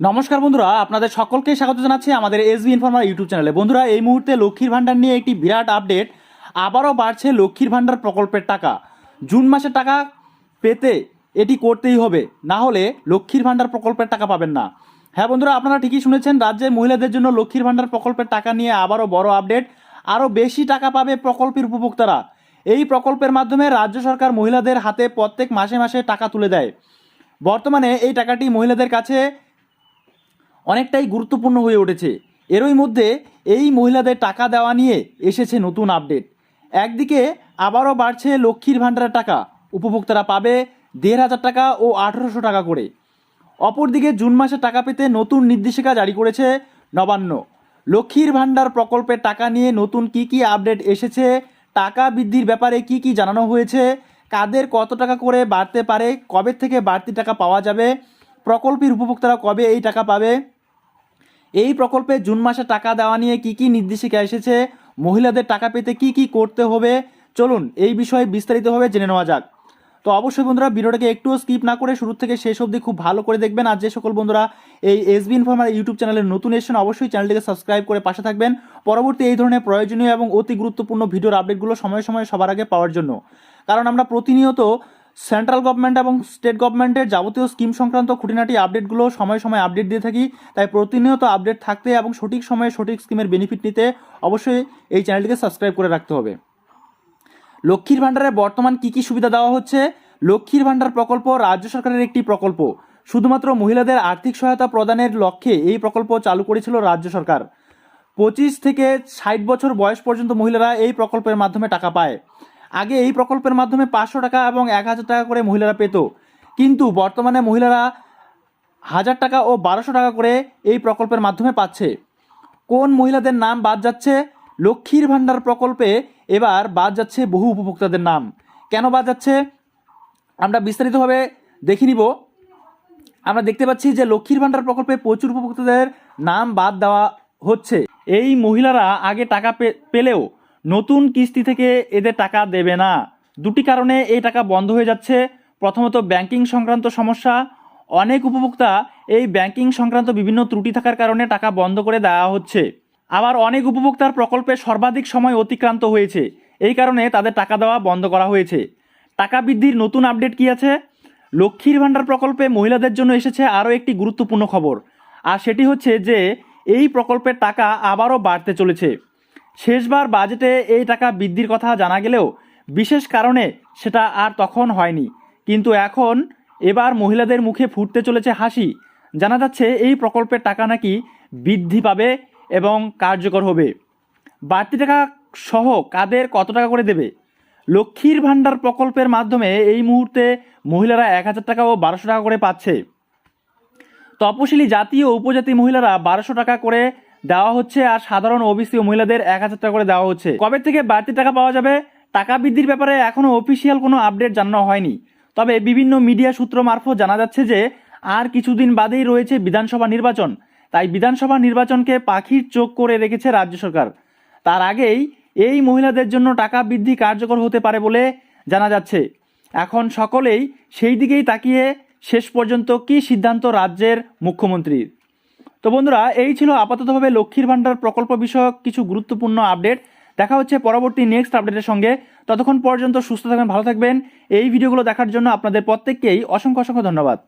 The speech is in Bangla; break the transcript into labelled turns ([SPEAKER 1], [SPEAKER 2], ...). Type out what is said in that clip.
[SPEAKER 1] নমস্কার বন্ধুরা, আপনাদের সকলকে স্বাগত জানাচ্ছি আমাদের এস এসবি ইনফরমার ইউটিউব চ্যানেলে বন্ধুরা, এই মুহূর্তে লক্ষ্মীর ভাণ্ডার নিয়ে একটি বিরাট আপডেট আবারও বাড়ছে লক্ষ্মীর ভাণ্ডার প্রকল্পের টাকা। জুন মাসের টাকা পেতে এটি করতেই হবে, না হলে লক্ষ্মীর ভাণ্ডার প্রকল্পের টাকা পাবেন না। হ্যাঁ বন্ধুরা, আপনারা ঠিকই শুনেছেন রাজ্যের মহিলাদের জন্য লক্ষ্মীর ভাণ্ডার প্রকল্পের টাকা নিয়ে আবারও বড় আপডেট আরও বেশি টাকা পাবে প্রকল্পের উপভোক্তারা। এই প্রকল্পের মাধ্যমে রাজ্য সরকার মহিলাদের হাতে প্রত্যেক মাসে মাসে টাকা তুলে দেয়। বর্তমানে এই টাকাটি মহিলাদের কাছে অনেকটাই গুরুত্বপূর্ণ হয়ে উঠেছে। এরই মধ্যে এই মহিলাদের টাকা দেওয়া নিয়ে এসেছে নতুন আপডেট। একদিকে আবারও বাড়ছে লক্ষ্মীর ভাণ্ডারের টাকা। উপভোক্তারা পাবে দেড় হাজার টাকা ও আঠেরোশো টাকা করে। অপরদিকে জুন মাসে টাকা পেতে নতুন নির্দেশিকা জারি করেছে নবান্ন। লক্ষ্মীর ভাণ্ডার প্রকল্পের টাকা নিয়ে নতুন কি কি আপডেট এসেছে, টাকা বৃদ্ধির ব্যাপারে কি কি জানানো হয়েছে, কাদের কত টাকা করে বাড়তে পারে, কবে থেকে বাড়তি টাকা পাওয়া যাবে, প্রকল্পের উপভোক্তারা কবে এই টাকা পাবে এই প্রকল্পে জুন মাসে টাকা দেওয়া নিয়ে কি কি নির্দেশিকা এসেছে? মহিলাদের টাকা পেতে কি কি করতে হবে? চলুন এই বিষয়ে বিস্তারিতভাবে জেনে নেওয়া যাক। তো অবশ্যই বন্ধুরা, ভিডিওটাকে একটুও স্কিপ না করে শুরু থেকে শেষ অবধি খুব ভালো করে দেখবেন। আর যে সকল বন্ধুরা এই এসবি ইনফরমার ইউটিউব চ্যানেলের নতুন এসেছেন, অবশ্যই চ্যানেলটিকে সাবস্ক্রাইব করে পাশে থাকবেন। পরবর্তী এই ধরনের প্রয়োজনীয় এবং অতি গুরুত্বপূর্ণ ভিডিওর আপডেটগুলো সময়ে সময়ে সবার আগে পাওয়ার জন্য। কারণ আমরা প্রতিনিয়ত সেন্ট্রাল গভর্নমেন্ট এবং স্টেট গভর্নমেন্টের যাবতীয় স্কিম সংক্রান্ত খুঁটিনাটি আপডেটগুলো সময় সময় আপডেট দিয়ে থাকি, তাই প্রতিনিয়ত আপডেট থাকতে এবং সঠিক সময়ে সঠিক স্কিমের বেনিফিট নিতে অবশ্যই এই চ্যানেলটিকে সাবস্ক্রাইব করে রাখতে হবে। লক্ষ্মীর ভাণ্ডারে বর্তমান কি কি সুবিধা দেওয়া হচ্ছে? লক্ষ্মীর ভাণ্ডার প্রকল্প রাজ্য সরকারের একটি প্রকল্প। শুধুমাত্র মহিলাদের আর্থিক সহায়তা প্রদানের লক্ষ্যে এই প্রকল্প চালু করেছিল রাজ্য সরকার। পঁচিশ থেকে ষাট বছর বয়স পর্যন্ত মহিলারা এই প্রকল্পের মাধ্যমে টাকা পায়। আগে এই প্রকল্পের মাধ্যমে পাঁচশো টাকা এবং এক হাজার টাকা করে মহিলারা পেত। কিন্তু বর্তমানে মহিলারা হাজার টাকা ও বারোশো টাকা করে এই প্রকল্পের মাধ্যমে পাচ্ছে। কোন মহিলাদের নাম বাদ যাচ্ছে? লক্ষ্মীর ভাণ্ডার প্রকল্পে এবার বাদ যাচ্ছে বহু উপভোক্তাদের নাম। কেন বাদ যাচ্ছে? আমরা বিস্তারিতভাবে দেখে নিব। আমরা দেখতে পাচ্ছি যে লক্ষ্মীর ভাণ্ডার প্রকল্পে প্রচুর উপভোক্তাদের নাম বাদ দেওয়া হচ্ছে। এই মহিলারা আগে টাকা পেলেও নতুন কিস্তি থেকে এদের টাকা দেবে না। দুটি কারণে এই টাকা বন্ধ হয়ে যাচ্ছে। প্রথমত, ব্যাংকিং সংক্রান্ত সমস্যা। অনেক উপভোক্তা এই ব্যাংকিং সংক্রান্ত বিভিন্ন ত্রুটি থাকার কারণে টাকা বন্ধ করে দেওয়া হচ্ছে। আবার অনেক উপভোক্তার প্রকল্পে সর্বাধিক সময় অতিক্রান্ত হয়েছে। এই কারণে তাদের টাকা দেওয়া বন্ধ করা হয়েছে। টাকা বৃদ্ধির নতুন আপডেট কি আছে? লক্ষ্মীর ভাণ্ডার প্রকল্পে মহিলাদের জন্য এসেছে আরও একটি গুরুত্বপূর্ণ খবর। আর সেটি হচ্ছে যে, এই প্রকল্পের টাকা আবারও বাড়তে চলেছে। শেষবার বাজেটে এই টাকা বৃদ্ধির কথা জানা গেলেও বিশেষ কারণে সেটা আর তখন হয়নি। কিন্তু এখন এবার মহিলাদের মুখে ফুটতে চলেছে হাসি। জানা যাচ্ছে এই প্রকল্পের টাকা নাকি বৃদ্ধি পাবে এবং কার্যকর হবে। বাড়তি টাকা সহ কাদের কত টাকা করে দেবে? লক্ষ্মীর ভাণ্ডার প্রকল্পের মাধ্যমে এই মুহূর্তে মহিলারা এক হাজার টাকা ও বারোশো টাকা করে পাচ্ছে। তপশিলি জাতি ও উপজাতি মহিলারা বারোশো টাকা করে দেওয়া হচ্ছে আর সাধারণ ওবিসি ও মহিলাদের এক হাজার টাকা করে দেওয়া হচ্ছে। কবে থেকে বাড়তি টাকা পাওয়া যাবে? টাকা বৃদ্ধির ব্যাপারে এখনও অফিসিয়াল কোনো আপডেট জানানো হয়নি। তবে বিভিন্ন মিডিয়া সূত্র মারফত জানা যাচ্ছে যে, আর কিছুদিন বাদেই রয়েছে বিধানসভা নির্বাচন। তাই বিধানসভা নির্বাচনকে পাখির চোখ করে রেখেছে রাজ্য সরকার। তার আগেই এই মহিলাদের জন্য টাকা বৃদ্ধি কার্যকর হতে পারে বলে জানা যাচ্ছে। এখন সকলেই সেই দিকেই তাকিয়ে, শেষ পর্যন্ত কী সিদ্ধান্ত রাজ্যের মুখ্যমন্ত্রীর? তো বন্ধুরা, এই ছিল আপাততভাবে লক্ষ্মীর ভাণ্ডার প্রকল্প বিষয়ক কিছু গুরুত্বপূর্ণ আপডেট। দেখা হচ্ছে পরবর্তী নেক্সট আপডেটের সঙ্গে। ততক্ষণ পর্যন্ত সুস্থ থাকবেন, ভালো থাকবেন। এই ভিডিওগুলো দেখার জন্য আপনাদের প্রত্যেককেই অসংখ্য অসংখ্য ধন্যবাদ।